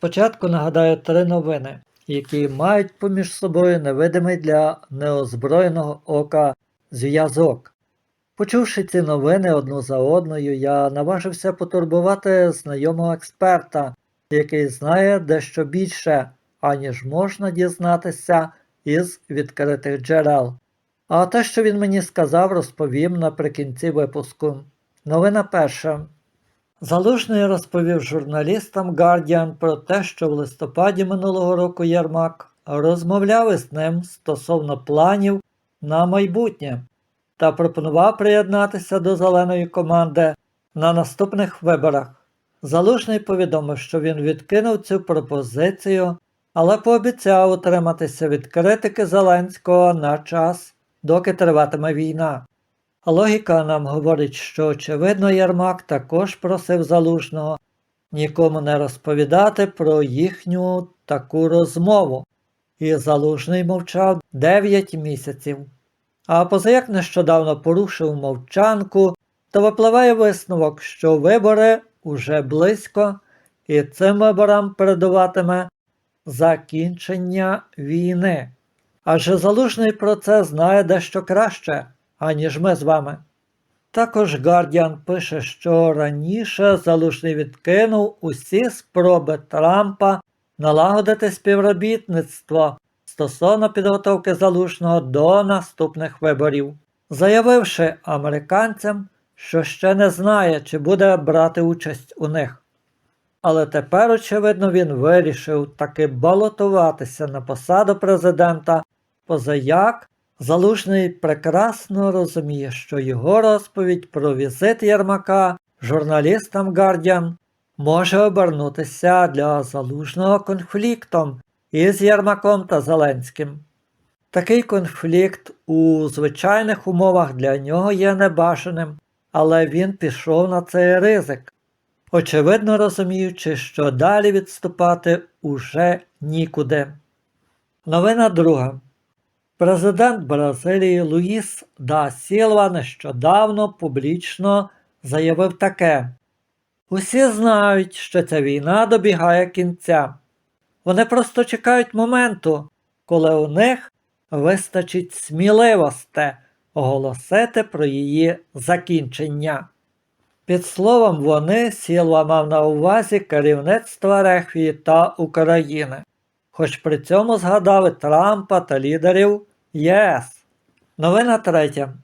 Спочатку нагадаю три новини, які мають поміж собою невидимий для неозброєного ока зв'язок. Почувши ці новини одну за одною, я наважився потурбувати знайомого експерта, який знає дещо більше, аніж можна дізнатися із відкритих джерел. А те, що він мені сказав, розповім наприкінці випуску. Новина перша. Залужний розповів журналістам Guardian про те, що в листопаді минулого року Єрмак розмовляв із ним стосовно планів на майбутнє та пропонував приєднатися до зеленої команди на наступних виборах. Залужний повідомив, що він відкинув цю пропозицію, але пообіцяв утриматися від критики Зеленського на час, доки триватиме війна. Логіка нам говорить, що очевидно Єрмак також просив залужного нікому не розповідати про їхню таку розмову, і залужний мовчав 9 місяців. А позаяк нещодавно порушив мовчанку, то випливає висновок, що вибори уже близько, і цим виборам передуватиме закінчення війни. Адже залужний про це знає дещо краще, аніж ми з вами. Також Гардіан пише, що раніше залужний відкинув усі спроби Трампа налагодити співробітництво стосовно підготовки залужного до наступних виборів, заявивши американцям, що ще не знає, чи буде брати участь у них. Але тепер, очевидно, він вирішив таки балотуватися на посаду президента, позаяк Залужний прекрасно розуміє, що його розповідь про візит Єрмака журналістам Guardian може обернутися для залужного конфліктом із Єрмаком та Зеленським. Такий конфлікт у звичайних умовах для нього є небажаним, але він пішов на цей ризик, очевидно розуміючи, що далі відступати уже нікуди. Новина друга. Президент Бразилії Луїс да Сілва нещодавно публічно заявив таке: Усі знають, що ця війна добігає кінця. Вони просто чекають моменту, коли у них вистачить сміливості оголосити про її закінчення. Під словом, вони Сілва мав на увазі керівництво Рехвії та України, хоч при цьому згадав і Трампа та лідерів ЄС. Новина третя.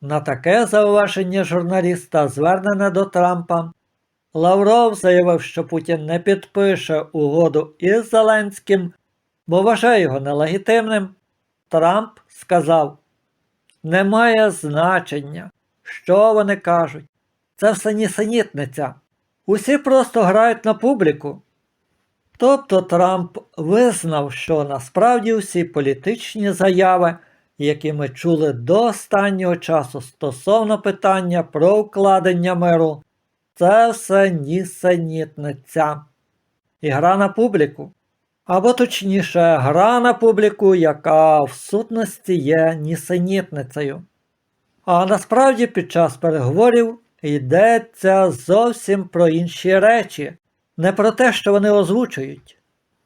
На таке зауваження журналіста, звернене до Трампа, Лавров заявив, що Путін не підпише угоду із Зеленським, бо вважає його нелегітимним. Трамп сказав: Немає значення, що вони кажуть. Це все нісенітниця. Усі просто грають на публіку. Тобто Трамп визнав, що насправді всі політичні заяви, які ми чули до останнього часу стосовно питання про укладення миру, це все нісенітниця. І гра на публіку. Або точніше, гра на публіку, яка в сутності є нісенітницею. А насправді під час переговорів йдеться зовсім про інші речі не про те, що вони озвучують.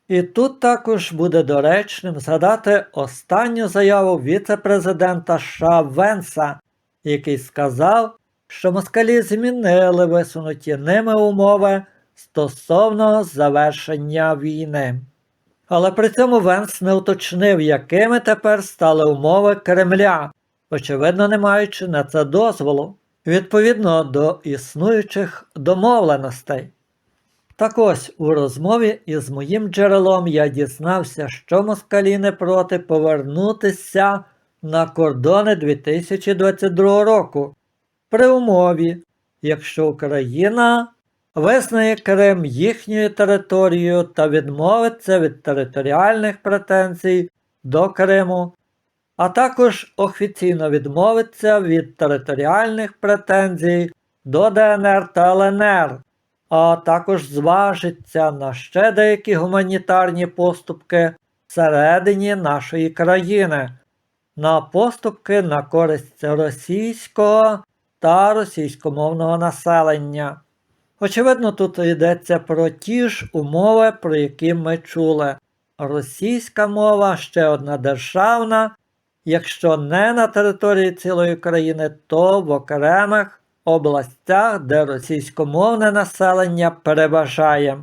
І тут також буде доречним згадати останню заяву віце-президента США Венса, який сказав, що москалі змінили висунуті ними умови стосовно завершення війни. Але при цьому Венс не уточнив, якими тепер стали умови Кремля, очевидно, не маючи на це дозволу, відповідно до існуючих домовленостей. Так ось у розмові із моїм джерелом я дізнався, що москалі не проти повернутися на кордони 2022 року. При умові, якщо Україна визнає Крим їхньою територією та відмовиться від територіальних претензій до Криму, а також офіційно відмовиться від територіальних претензій до ДНР та ЛНР а також зважиться на ще деякі гуманітарні поступки всередині нашої країни, на поступки на користь російського та російськомовного населення. Очевидно, тут йдеться про ті ж умови, про які ми чули. Російська мова ще одна державна, якщо не на території цілої країни, то в окремих областях, де російськомовне населення переважає.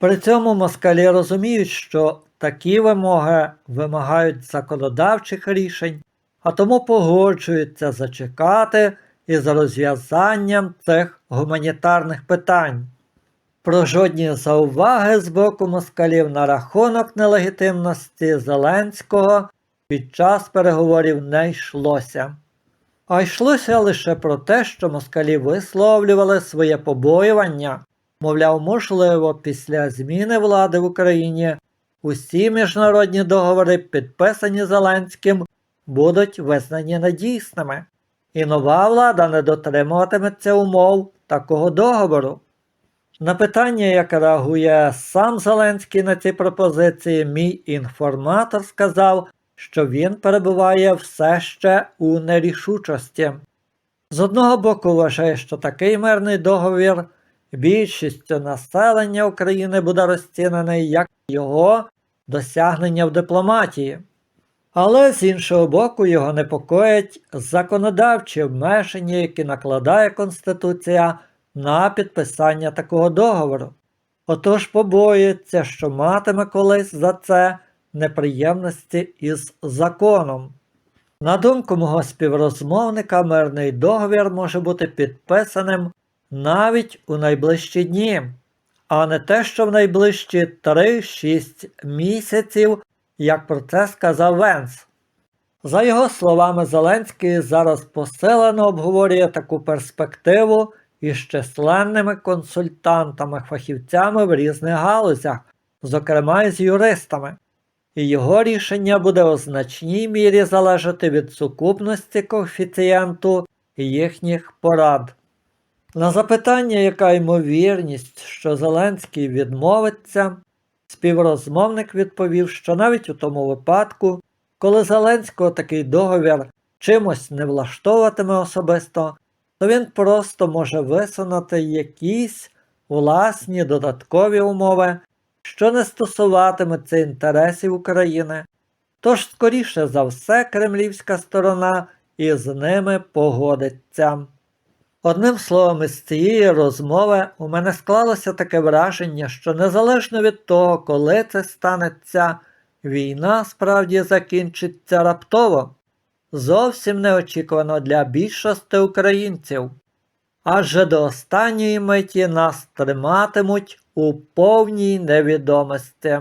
При цьому москалі розуміють, що такі вимоги вимагають законодавчих рішень, а тому погоджуються зачекати із розв'язанням цих гуманітарних питань. Про жодні зауваги з боку москалів на рахунок нелегітимності Зеленського під час переговорів не йшлося. А йшлося лише про те, що москалі висловлювали своє побоювання, мовляв, можливо, після зміни влади в Україні усі міжнародні договори, підписані Зеленським, будуть визнані недійсними, і нова влада не дотримуватиметься умов такого договору. На питання, як реагує сам Зеленський на ці пропозиції, мій інформатор сказав, що він перебуває все ще у нерішучості. З одного боку, вважає, що такий мирний договір більшістю населення України буде розцінений як його досягнення в дипломатії. Але з іншого боку, його непокоять законодавчі обмеження, які накладає Конституція на підписання такого договору. Отож побоюється, що матиме колись за це неприємності із законом. На думку мого співрозмовника, мирний договір може бути підписаним навіть у найближчі дні, а не те, що в найближчі 3-6 місяців, як про це сказав Венс. За його словами, Зеленський зараз посилено обговорює таку перспективу із численними консультантами, фахівцями в різних галузях, зокрема і з юристами, і його рішення буде у значній мірі залежати від сукупності коефіцієнту і їхніх порад. На запитання, яка ймовірність, що Зеленський відмовиться, співрозмовник відповів, що навіть у тому випадку, коли Зеленського такий договір чимось не влаштовуватиме особисто, то він просто може висунути якісь власні додаткові умови, що не стосуватиметься інтересів України, тож, скоріше за все, кремлівська сторона із ними погодиться. Одним словом, із цієї розмови у мене склалося таке враження, що незалежно від того, коли це станеться, війна справді закінчиться раптово, зовсім неочікувано для більшості українців. Адже до останньої миті нас триматимуть у повній невідомості.